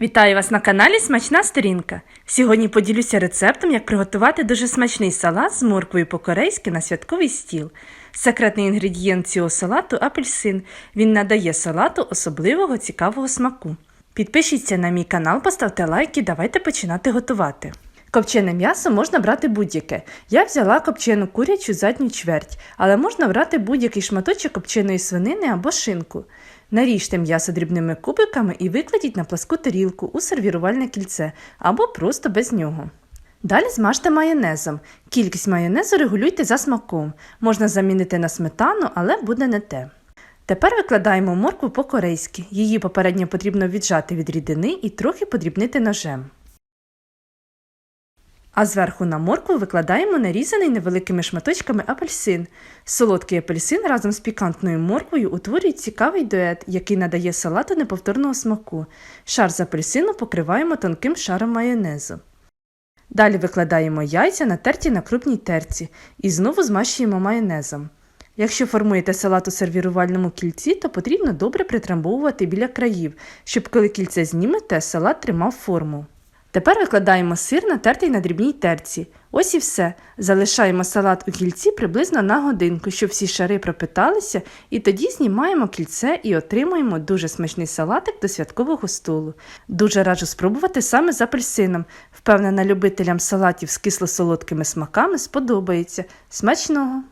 Вітаю вас на каналі Смачна Сторінка. Сьогодні поділюся рецептом, як приготувати дуже смачний салат з морквою по-корейськи на святковий стіл. Секретний інгредієнт цього салату апельсин. Він надає салату особливого цікавого смаку. Підпишіться на мій канал, поставте лайк і давайте починати готувати. Копчене м'ясо можна брати будь-яке. Я взяла копчену курячу задню чверть, але можна брати будь-який шматочок копченої свинини або шинку. Наріжте м'ясо дрібними кубиками і викладіть на пласку тарілку у сервірувальне кільце або просто без нього. Далі змажте майонезом. Кількість майонезу регулюйте за смаком. Можна замінити на сметану, але буде не те. Тепер викладаємо моркву по-корейськи. Її попередньо потрібно віджати від рідини і трохи подрібнити ножем. А зверху на моркву викладаємо нарізаний невеликими шматочками апельсин. Солодкий апельсин разом з пікантною морквою утворюють цікавий дует, який надає салату неповторного смаку. Шар з апельсину покриваємо тонким шаром майонезу. Далі викладаємо яйця, натерті на крупній терці, і знову змащуємо майонезом. Якщо формуєте салат у сервірувальному кільці, то потрібно добре притрамбовувати біля країв, щоб коли кільце знімете, салат тримав форму. Тепер викладаємо сир, натертий на дрібній терці. Ось і все. Залишаємо салат у кільці приблизно на годинку, щоб всі шари пропиталися, і тоді знімаємо кільце і отримуємо дуже смачний салатик до святкового столу. Дуже раджу спробувати саме з апельсином. Впевнена, любителям салатів з кисло-солодкими смаками сподобається. Смачного!